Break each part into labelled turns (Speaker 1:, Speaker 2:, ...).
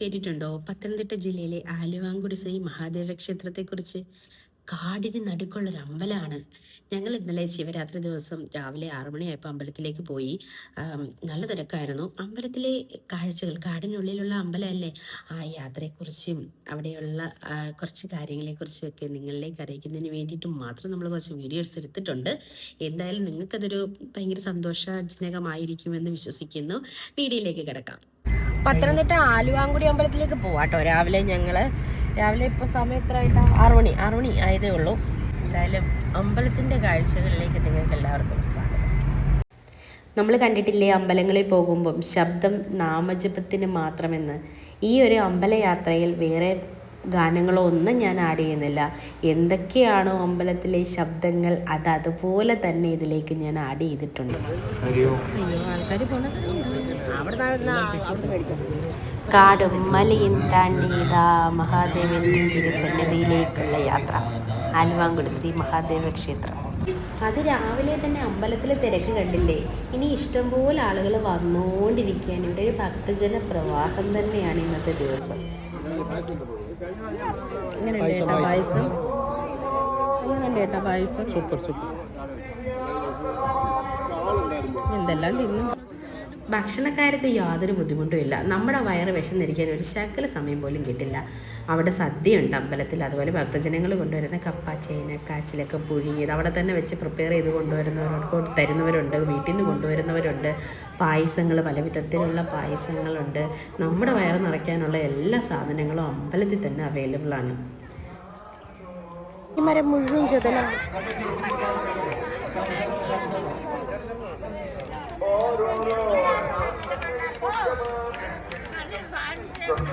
Speaker 1: കേട്ടിട്ടുണ്ടോ? പത്തനംതിട്ട ജില്ലയിലെ ആലുവാങ്കുടി ശ്രീ മഹാദേവ ക്ഷേത്രത്തെക്കുറിച്ച് കാടിന് നടുക്കുള്ളൊരു അമ്പലമാണ്. ഞങ്ങൾ ഇന്നലെ ശിവരാത്രി ദിവസം രാവിലെ ആറു മണിയായപ്പോൾ അമ്പലത്തിലേക്ക് പോയി. നല്ല തിരക്കായിരുന്നു. അമ്പലത്തിലെ കാഴ്ചകൾ കാടിനുള്ളിലുള്ള അമ്പലമല്ലേ? ആ യാത്രയെക്കുറിച്ചും അവിടെയുള്ള കുറച്ച് കാര്യങ്ങളെക്കുറിച്ചും ഒക്കെ നിങ്ങളിലേക്ക് അറിയിക്കുന്നതിന് വേണ്ടിയിട്ട് മാത്രം നമ്മൾ കുറച്ച് വീഡിയോസ് എടുത്തിട്ടുണ്ട്. എന്തായാലും നിങ്ങൾക്കതൊരു ഭയങ്കര സന്തോഷജനകമായിരിക്കുമെന്ന് വിശ്വസിക്കുന്നു. വീഡിയോയിലേക്ക് കിടക്കാം.
Speaker 2: പത്തനംതിട്ട ആലുവാങ്കുടി അമ്പലത്തിലേക്ക് പോവാട്ടോ രാവിലെ ഞങ്ങൾ രാവിലെ ഇപ്പോൾ സമയം എത്ര ആയിട്ടാ ആറുമണി ആറുമണി ആറു മണി ആയതേ ഉള്ളൂ. എന്തായാലും അമ്പലത്തിന്റെ കാഴ്ചകളിലേക്ക് നിങ്ങൾക്ക് എല്ലാവർക്കും സ്വാഗതം.
Speaker 1: നമ്മൾ കണ്ടിട്ടില്ലേ അമ്പലങ്ങളിൽ പോകുമ്പം ശബ്ദം നാമജപത്തിന് മാത്രമെന്ന്? ഈ ഒരു അമ്പലയാത്രയിൽ വേറെ ഗാനങ്ങളോ ഒന്നും ഞാൻ ആഡ് ചെയ്യുന്നില്ല. എന്തൊക്കെയാണോ അമ്പലത്തിലെ ശബ്ദങ്ങൾ അത് അതുപോലെ തന്നെ ഇതിലേക്ക് ഞാൻ ആഡ് ചെയ്തിട്ടുണ്ട്. കാടും മലയും താണ്ടി ഇതാ മഹാദേവൻ തിരുസന്നിധിയിലേക്കുള്ള യാത്ര. ആൽവാങ്കുടി ശ്രീ മഹാദേവ ക്ഷേത്രം. അത് രാവിലെ തന്നെ അമ്പലത്തിലെ തിരക്ക് കണ്ടില്ലേ? ഇനി ഇഷ്ടംപോലെ ആളുകൾ വന്നുകൊണ്ടിരിക്കുകയാണ് ഇവിടെ ഒരു ഭക്തജന പ്രവാഹം തന്നെയാണ് ഇന്നത്തെ ദിവസം.
Speaker 2: പായസം.
Speaker 3: Super super.
Speaker 2: എന്തെല്ലാം തിന്നു?
Speaker 1: ഭക്ഷണക്കാര്യത്തിൽ യാതൊരു ബുദ്ധിമുട്ടും ഇല്ല. നമ്മുടെ വയറ് വിശന്നിരിക്കാൻ ഒരു ശകല സമയം പോലും കിട്ടില്ല. അവിടെ സദ്യയുണ്ട് അമ്പലത്തിൽ. അതുപോലെ ഭക്തജനങ്ങൾ കൊണ്ടുവരുന്ന കപ്പ ചേന കാച്ചിലൊക്കെ പുഴുങ്ങിയത് അവിടെ തന്നെ വെച്ച് പ്രിപ്പയർ ചെയ്ത് കൊണ്ടുവരുന്നവരോട് തരുന്നവരുണ്ട്. വീട്ടിൽ നിന്ന് കൊണ്ടുവരുന്നവരുണ്ട്. പായസങ്ങൾ പല വിധത്തിലുള്ള പായസങ്ങളുണ്ട്. നമ്മുടെ വയറ് നിറയ്ക്കാനുള്ള എല്ലാ സാധനങ്ങളും അമ്പലത്തിൽ തന്നെ അവൈലബിൾ ആണ്.
Speaker 2: ഈ മരം മുഴുവൻ ചുതല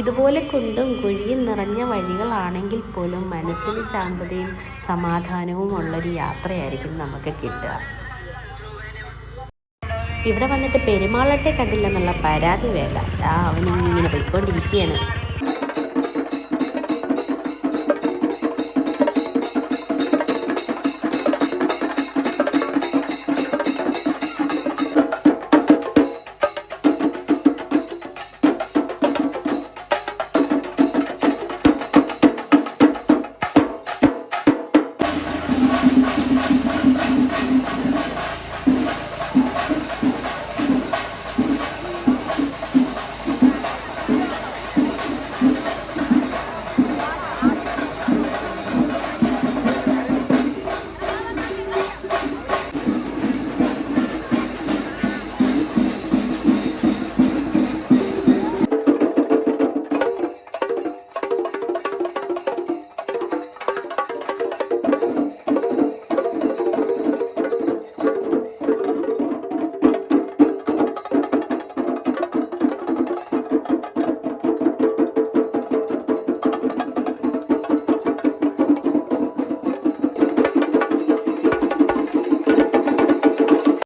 Speaker 1: ഇതുപോലെ കുണ്ടും കുഴിയും നിറഞ്ഞ വഴികളാണെങ്കിൽ പോലും മനസ്സിന് ശാന്തതയും സമാധാനവും ഉള്ളൊരു യാത്രയായിരിക്കും നമുക്ക് കിട്ടുക. ഇവിടെ വന്നിട്ട് പെരുമാളട്ടെ കണ്ടില്ലെന്നുള്ള പരാതി വേണ്ട. അവനിങ്ങനെ പോയിക്കൊണ്ടിരിക്കുകയാണ്.